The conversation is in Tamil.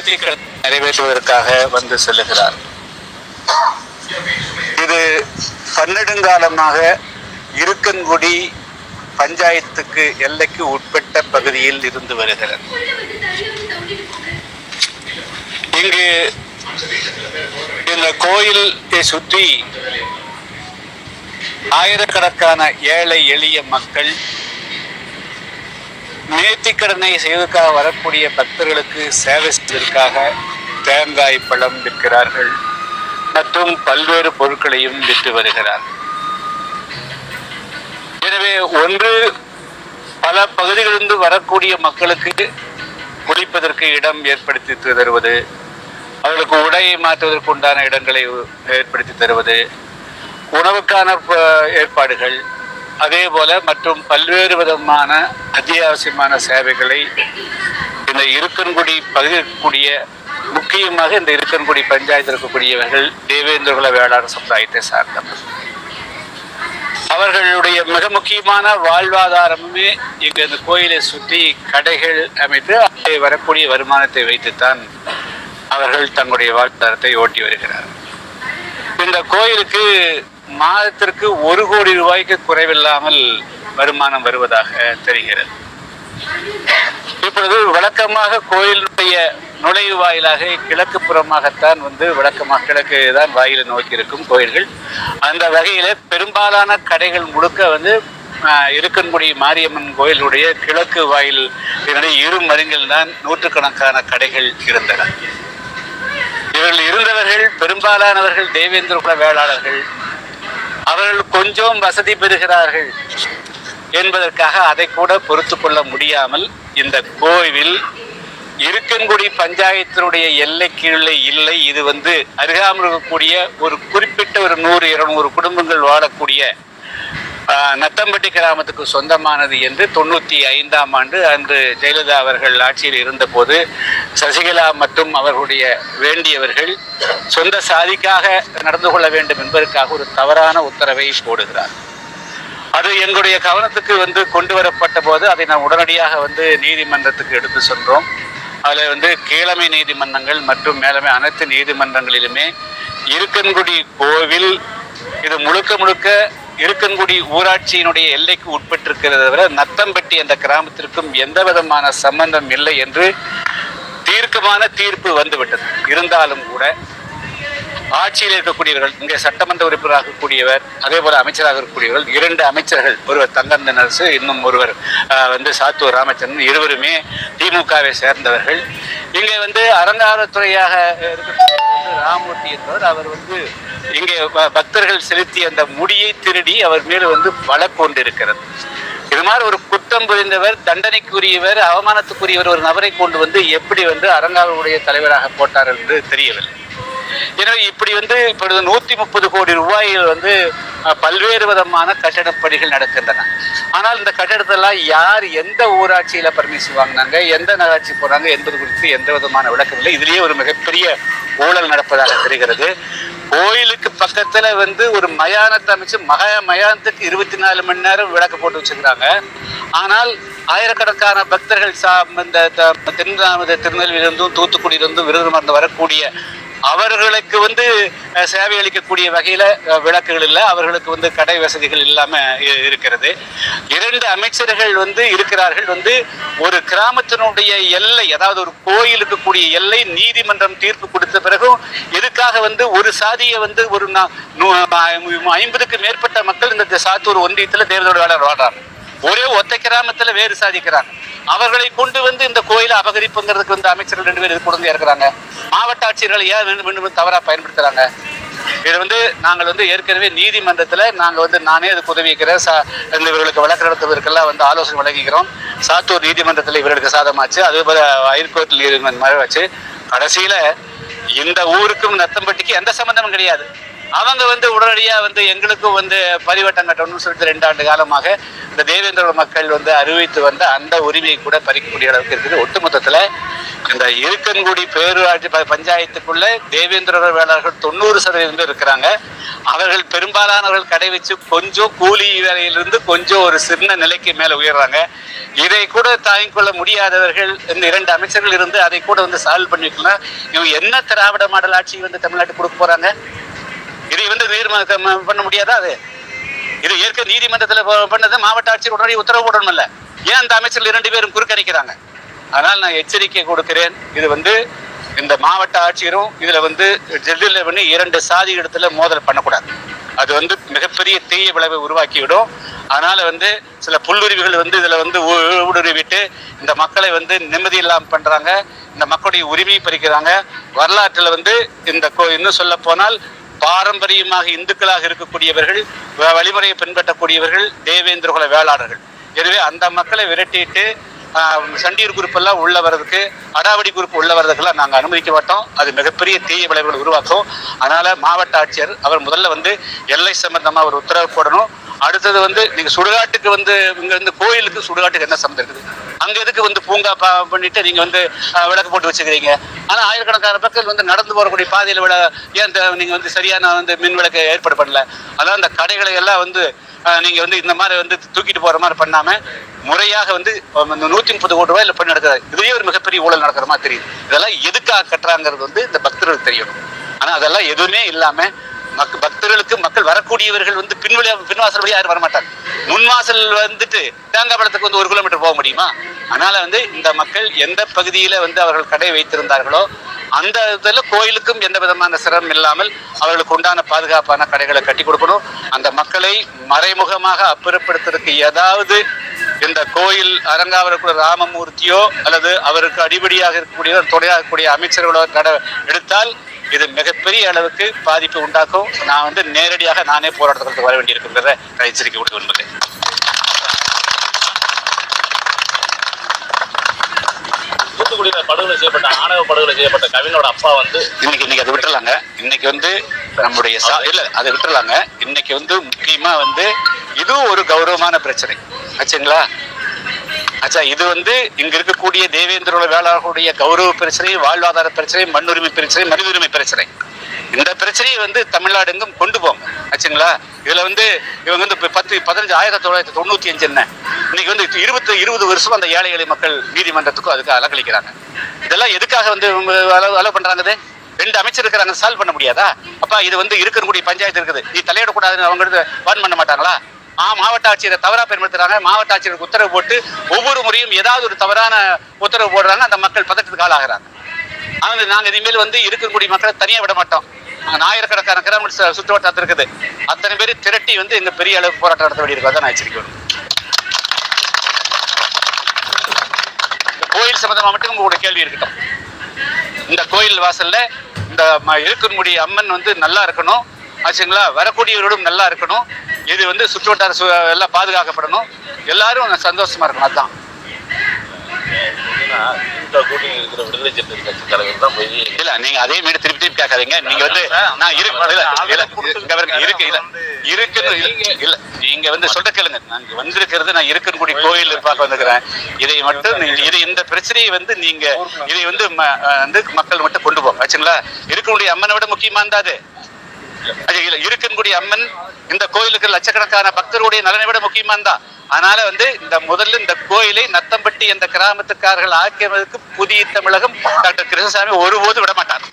நேர்த்திக்கடன் நிறைவேற்றுவதற்காக வந்து செல்லுகிறார். இது பன்னெடுங்காலமாக இருக்கன்குடி பஞ்சாயத்துக்கு எல்லைக்கு உட்பட்ட பகுதியில் இருந்து வருகிறது. இங்கு இந்த கோயிலை சுற்றி ஆயிரக்கணக்கான ஏழை எளிய மக்கள் நேர்த்திக்கடனை செய்வதற்காக வரக்கூடிய பக்தர்களுக்கு சேவை செய்வதற்காக தேங்காய் பழம் விற்கிறார்கள். மற்றும் பல்வேறு பொருட்களையும் விற்று வருகிறார். எனவே ஒன்று பல பகுதிகளிலிருந்து வரக்கூடிய மக்களுக்கு குடிப்பதற்கு இடம் ஏற்படுத்தி தருவது அவர்களுக்கு உடையை மாற்றுவதற்கு உண்டான இடங்களை ஏற்படுத்தி தருவது உணவுக்கான ஏற்பாடுகள் அதே போல மற்றும் பல்வேறு விதமான அத்தியாவசியமான சேவைகளை இந்த இருக்கன்குடி பகுதிக்கூடிய முக்கியமாக இந்த இருக்கன்குடி பஞ்சாயத்தில் இருக்கக்கூடியவர்கள் தேவேந்திரகுல வேளாண் சமுதாயத்தை சார்ந்தவர் அவர்களுடைய மிக முக்கியமான வாழ்வாதாரமுமே இங்கு இந்த கோயிலை சுற்றி கடைகள் அமைத்து அதை வரக்கூடிய வருமானத்தை வைத்துத்தான் அவர்கள் தங்களுடைய வாழ்வாதாரத்தை ஓட்டி வருகிறார்கள். இந்த கோயிலுக்கு மாதத்திற்கு ஒரு கோடி ரூபாய்க்கு குறைவில்லாமல் வருமானம் வருவதாக தெரிகிறது. இப்பொழுது வழக்கமாக கோயிலுடைய நுழைவு வாயிலாக கிழக்கு புறமாகத்தான் வந்து வழக்கமாக கிழக்கு தான் வாயிலை நோக்கி இருக்கும் கோயில்கள். அந்த வகையில் பெரும்பாலான கடைகள் முழுக்க வந்து இருக்கன்குடி மாரியம்மன் கோயிலுடைய கிழக்கு வாயில் இதனுடைய இரு மருங்கில் தான் நூற்றுக்கணக்கான கடைகள் இருந்தன. இவர்கள் இருந்தவர்கள் பெரும்பாலானவர்கள் தேவேந்திர குல வேளாளர்கள் அவர்கள் கொஞ்சம் வசதி பெறுகிறார்கள் என்பதற்காக அதை கூட பொறுத்து கொள்ள முடியாமல் இந்த கோவில் இருக்கன்குடி பஞ்சாயத்தினுடைய எல்லைக்கீழே இல்லை. இது வந்து அருகாமல் இருக்கக்கூடிய ஒரு குறிப்பிட்ட ஒரு நூறு இருநூறு குடும்பங்கள் வாழக்கூடிய நத்தம்பட்டி கிராமத்துக்கு சொந்தமானது என்று தொண்ணூற்றி ஐந்தாம் ஆண்டு அன்று ஜெயலலிதா அவர்கள் ஆட்சியில் இருந்தபோது சசிகலா மற்றும் அவர்களுடைய வேண்டியவர்கள் சொந்த சாதிக்காக நடந்து கொள்ள வேண்டும் என்பதற்காக ஒரு தவறான உத்தரவை போடுகிறார். அது எங்களுடைய கவனத்துக்கு வந்து கொண்டு வரப்பட்ட போது அதை நாம் உடனடியாக வந்து நீதிமன்றத்துக்கு எடுத்து சென்றோம். அதில் வந்து கீழமை நீதிமன்றங்கள் மற்றும் மேலமை அனைத்து நீதிமன்றங்களிலுமே இருக்கன்குடி கோவில் இது முழுக்க முழுக்க இருக்கன்குடி ஊராட்சியினுடைய எல்லைக்கு உட்பட்டிருக்கிறத விட நத்தம்பட்டி அந்த கிராமத்திற்கும் எந்த விதமான சம்பந்தம் இல்லை என்று தீர்க்கமான தீர்ப்பு வந்துவிட்டது. இருந்தாலும் கூட ஆட்சியில் இருக்கக்கூடியவர்கள் இங்கே சட்டமன்ற உறுப்பினராக இருக்கக்கூடியவர் அதே போல அமைச்சராக இருக்கக்கூடியவர்கள் இரண்டு அமைச்சர்கள் ஒருவர் தங்கந்தன் அரசு இன்னும் ஒருவர் வந்து சாத்தூர் ராமச்சந்திரன் இருவருமே திமுகவை சேர்ந்தவர்கள். இங்கே வந்து அலங்காரத்துறையாக இருக்கக்கூடிய ராமூர்த்தி என்பவர் அவர் வந்து இங்கே பக்தர்கள் செலுத்திய அந்த முடியை திருடி அவர் மேல் வந்து வழக்கொண்டிருக்கிறது இது மாதிரி ஒரு குற்றம் புரிந்தவர் தண்டனைக்குரியவர் அவமானத்துக்குரியவர் ஒரு நபரை கொண்டு வந்து எப்படி வந்து அரங்காவுடைய தலைவராக போட்டார் என்று தெரியவில்லை. எனவே இப்படி வந்து இப்பொழுது நூற்றி முப்பது கோடி ரூபாயில் வந்து பல்வேறு விதமான கட்டடப் பணிகள் நடக்கின்றன. ஆனால் இந்த கட்டடத்தெல்லாம் யார் எந்த ஊராட்சியில் பர்மிஷன் வாங்கினாங்க எந்த நகராட்சி போகிறாங்க என்பது குறித்து எந்த விதமான விளக்கம் இல்லை. இதுலேயே ஒரு மிகப்பெரிய ஊழல் நடப்பதாக தெரிகிறது. கோயிலுக்கு பக்கத்துல வந்து ஒரு மயானத்தை அமைச்சு மக மயானத்துக்கு இருபத்தி நாலு மணி நேரம் விளக்கு போட்டு வச்சுக்கிறாங்க ஆனால் ஆயிரக்கணக்கான பக்தர்கள் சா இந்த த- தென்காமது திருநெல்வேலியிலிருந்தும் தூத்துக்குடியிலிருந்தும் விருதுமருந்து வரக்கூடிய அவர்களுக்கு வந்து சேவை அளிக்கக்கூடிய வகையில் விளக்குகள் இல்லை. அவர்களுக்கு வந்து கடை வசதிகள் இல்லாம இருக்கிறது. இரண்டு அமைச்சர்கள் வந்து இருக்கிறார்கள். வந்து ஒரு கிராமத்தினுடைய எல்லை அதாவது ஒரு கோயிலுக்கு கூடிய எல்லை நீதிமன்றம் தீர்ப்பு கொடுத்த பிறகும் எதுக்காக வந்து ஒரு சாதியை வந்து ஒரு நா- நூ- ஐம்பதுக்கு மேற்பட்ட மக்கள் இந்த சாத்தூர் ஒன்றியத்தில் தேர்தலோட வேலை வாடுறாங்க ஒரே ஒத்த கிராமத்தில் வேறு சாதிக்கிறாங்க. அவர்களை கொண்டு வந்து இந்த கோயிலை அபகரிப்புங்கிறதுக்கு வந்து அமைச்சர்கள் ரெண்டு பேர் இது கொண்டு இருக்கிறாங்க. மாவட்ட ஆட்சியர்களை ஏன் வேண்டும் வேண்டும் தவறாக பயன்படுத்துறாங்க? இது வந்து நாங்கள் வந்து ஏற்கனவே நீதிமன்றத்தில் நாங்கள் வந்து நானே அதுக்கு உதவிக்கிறேன் சா இந்த இவர்களுக்கு வழக்கு நடத்துவதற்கெல்லாம் வந்து ஆலோசனை வழங்கிக்கிறோம். சாத்தூர் நீதிமன்றத்தில் இவர்களுக்கு சாதமாச்சு அதே போல ஹைகோர்ட் நீதிமன்றம் வச்சு கடைசியில் இந்த ஊருக்கும் நத்தம்பட்டிக்கு எந்த சம்பந்தமும் கிடையாது. அவங்க வந்து உடனடியா வந்து எங்களுக்கும் வந்து பரிவட்டம் கட்டணும்னு சொல்லிட்டு ரெண்டு ஆண்டு காலமாக இந்த தேவேந்திர மக்கள் வந்து அறிவித்து வந்த அந்த உரிமையை கூட பறிக்கக்கூடிய அளவுக்கு இருக்குது. ஒட்டுமொத்தத்துல இந்த இருக்கன்குடி பேரூராட்சி ப- பஞ்சாயத்துக்குள்ள தேவேந்திர வேளாளர்கள் தொண்ணூறு சதவீதம் பேர் இருக்கிறாங்க. அவர்கள் பெரும்பாலானவர்கள் கடை வச்சு கொஞ்சம் கூலி வேலையிலிருந்து கொஞ்சம் ஒரு சின்ன நிலைக்கு மேல உயர்றாங்க. இதை கூட தாங்கிக் கொள்ள முடியாதவர்கள் இந்த இரண்டு அமைச்சர்கள் இருந்து அதை கூட வந்து சால்வ் பண்ணிக்கலாம் இவங்க என்ன திராவிட மாடல் ஆட்சி வந்து தமிழ்நாட்டுக்கு கொடுக்க போறாங்க? இதை வந்து நீர்ம பண்ண முடியாதா அது? இது ஏற்க நீதிமன்றத்தில் பண்ணது மாவட்ட ஆட்சியர் உடனடி உத்தரவு போடணும்ல. ஏன் அந்த அமைச்சர்கள் இரண்டு பேரும் குறுக்கணிக்கிறாங்க? அதனால் நான் எச்சரிக்கை கொடுக்கிறேன். இது வந்து இந்த மாவட்ட ஆட்சியரும் இதில் வந்து டெல்லியில் பண்ணி இரண்டு சாதி இடத்துல மோதல் பண்ணக்கூடாது. அது வந்து மிகப்பெரிய தீய விளைவை உருவாக்கிவிடும். அதனால் வந்து சில புல்லுரிவுகள் வந்து இதில் வந்து ஊ- ஊடுருவிட்டு இந்த மக்களை வந்து நிம்மதி இல்லாமல் பண்ணுறாங்க இந்த மக்களுடைய உரிமையை பறிக்கிறாங்க. வரலாற்றில் வந்து இந்த கோ- இன்னும் சொல்ல போனால் பாரம்பரியமாக இந்துக்களாக இருக்கக்கூடியவர்கள் வ- வழிமுறையை பின்பற்றக்கூடியவர்கள் தேவேந்திர குல வேளாளர்கள். எனவே அந்த மக்களை விரட்டிட்டு சண்டீர் குரூப் எல்லாம் உள்ள வர்றதுக்கு அடாவடி குரூப் உள்ள வர்றதுக்கெல்லாம் நாங்கள் அனுமதிக்க மாட்டோம். அது மிகப்பெரிய தீய விளைவுகளை உருவாக்கும். அதனால மாவட்ட ஆட்சியர் அவர் முதல்ல வந்து எல்லை சம்பந்தமாக ஒரு உத்தரவு போடணும். அடுத்தது வந்து நீங்கள் சுடுகாட்டுக்கு வந்து இங்கேருந்து கோயிலுக்கு சுடுகாட்டுக்கு என்ன சம்மந்தம் இருக்குது? அங்க எதுக்கு வந்து பூங்கா பா- பண்ணிட்டு நீங்க வந்து விளக்கு போட்டு வச்சுக்கிறீங்க? ஆனா ஆயிரக்கணக்கான மக்கள் வந்து நடந்து போறக்கூடிய பாதையில விட ஏன் நீங்க வந்து சரியான வந்து மின் விளக்கை ஏற்பாடு பண்ணல? அதான் அந்த கடைகளை எல்லாம் வந்து நீங்க வந்து இந்த மாதிரி வந்து தூக்கிட்டு போற மாதிரி பண்ணாம முறையாக வந்து நூத்தி முப்பது கோடி ரூபாயில பண்ணி நடக்கிறது இதுவே ஒரு மிகப்பெரிய ஊழல் நடக்கிற மாதிரி தெரியுது. இதெல்லாம் எதுக்காக கட்டுறாங்கிறது வந்து இந்த பக்தர்களுக்கு தெரியணும். ஆனா அதெல்லாம் எதுவுமே இல்லாம மக்க பக்தர்களுக்கு மக்கள் வரக்கூடியவர்கள் வந்து பின்வழி பின்வாசல் வழியா யாரும் வரமாட்டாங்க. முன்வாசல் வந்துட்டு தேங்காய் பழத்துக்கு வந்து ஒரு கிலோமீட்டர் போக முடியுமா? அதனால வந்து இந்த மக்கள் எந்த பகுதியில வந்து அவர்கள் கடை வைத்திருந்தார்களோ அந்த இதில் கோயிலுக்கும் எந்த விதமான சிரமம் இல்லாமல் அவர்களுக்கு உண்டான பாதுகாப்பான கடைகளை கட்டி கொடுக்கணும். அந்த மக்களை மறைமுகமாக அப்புறப்படுத்துறதுக்கு ஏதாவது இந்த கோயில் அரங்காவரக்கூடிய ராமமூர்த்தியோ அல்லது அவருக்கு அடிபடியாக இருக்கக்கூடிய துணையாக இருக்கக்கூடிய அமைச்சர்களோ கடை எடுத்தால் இது மிகப்பெரிய அளவுக்கு பாதிப்பு உண்டாக்கும். நான் வந்து நேரடியாக நானே போராட்டத்துக்கு வர வேண்டியிருக்குங்கிறத நான் எச்சரிக்கை கொடுக்க விரும்புகிறேன் தூத்துக்குடியில படுகொலை செய்யப்பட்ட ஆணவ படுகொலை செய்யப்பட்ட கவினோட அப்பா வந்து இன்னைக்கு இன்னைக்கு அதை விட்டுறலாங்க. இன்னைக்கு வந்து நம்முடைய இல்ல அதை விட்டுறலாங்க. இன்னைக்கு வந்து முக்கியமா வந்து இதுவும் ஒரு கௌரவமான பிரச்சனை. ஆச்சுங்களா? அச்சா இது வந்து இங்க இருக்கக்கூடிய தேவேந்திரோட வேளாளர்களுடைய கௌரவ பிரச்சனை வாழ்வாதார பிரச்சனை மண்ணுரிமை பிரச்சனை மனித உரிமை பிரச்சனை. இந்த பிரச்சனையை வந்து தமிழ்நாடு எங்கும் கொண்டு போங்க ஆச்சுங்களா இதுல வந்து இவங்க வந்து பத்து பதினஞ்சு ஆயிரத்தி தொள்ளாயிரத்தி தொண்ணூத்தி அஞ்சு என்ன? இன்னைக்கு வந்து இருபத்தி இருபது வருஷம் அந்த ஏழை எளிய மக்கள் நீதிமன்றத்துக்கும் அதுக்கு அலக்களிக்கிறாங்க இதெல்லாம் எதுக்காக வந்து இவங்க அலோ அலோ பண்றாங்க ரெண்டு அமைச்சர் இருக்கிறாங்க சால்வ் பண்ண முடியாதா? அப்பா இது வந்து இருக்கக்கூடிய பஞ்சாயத்து இருக்குது. நீ தலையிடக்கூடாதுன்னு அவங்க வார்ன் பண்ண மாட்டாங்களா? மாவட்ட ஆட்சியரை தவறாக பயன்படுத்துறாங்க. மாவட்ட ஆட்சியருக்கு உத்தரவு போட்டு ஒவ்வொரு முறையும் ஏதாவது ஒரு தவறான உத்தரவு போடுறாங்க. அந்த மக்கள் பதட்டத்துக்கு ஆளாகிறாங்க. அவங்க நாங்கள் இனிமேல் வந்து இருக்கக்கூடிய மக்களை தனியாக விட மாட்டோம். நாங்கள் ஆயிரக்கணக்கான கிலோமீட்டர் சுற்று வட்டாரத்தில் இருக்குது. அத்தனை பேர் திரட்டி வந்து எங்கள் பெரிய அளவு போராட்டம் நடத்த வேண்டியிருக்கோம் அதான் நான் எச்சரிக்கை இந்த கோயில் சம்மந்தமாக மட்டும் உங்களோட கேள்வி இருக்கட்டும். இந்த கோயில் வாசல்ல இந்த ம- அம்மன் வந்து நல்லா இருக்கணும். ஆச்சுங்களா? வரக்கூடியவர்களும் நல்லா இருக்கணும். இது வந்து சுற்றுவட்டார எல்லாம் பாதுகாக்கப்படணும். எல்லாரும் சந்தோஷமா இருக்கணும் அதுதான் இல்ல நீங்க அதே மீறி திருப்பி திருப்பி கேட்காதீங்க. நீங்க வந்து நான் இருக்கு இல்ல இருக்குன்னு நீங்க வந்து சொல்ற கேளுங்க. நாங்க வந்திருக்கிறது நான் இருக்கன்குடி கோயில் பார்க்க வந்திருக்கிறேன் இதை மட்டும் இது இந்த பிரச்சனையை வந்து நீங்க இதை வந்து மக்கள் மட்டும் கொண்டு போங்க ஆச்சுங்களா இருக்கக்கூடிய அம்மனை விட முக்கியமா இருந்தா அது. அது இல்ல இருக்கன்குடி அம்மன் இந்த கோயிலுக்கு லட்சக்கணக்கான பக்தர்களுடைய நலனை விட முக்கியமான தான் அதனால வந்து இந்த முதல்ல இந்த கோயிலை நத்தம்பட்டி என்ற கிராமத்துக்காரர்கள் ஆக்கியவதற்கு புதிய தமிழகம் டாக்டர் கிருஷ்ணசாமி ஒருபோது விட மாட்டார்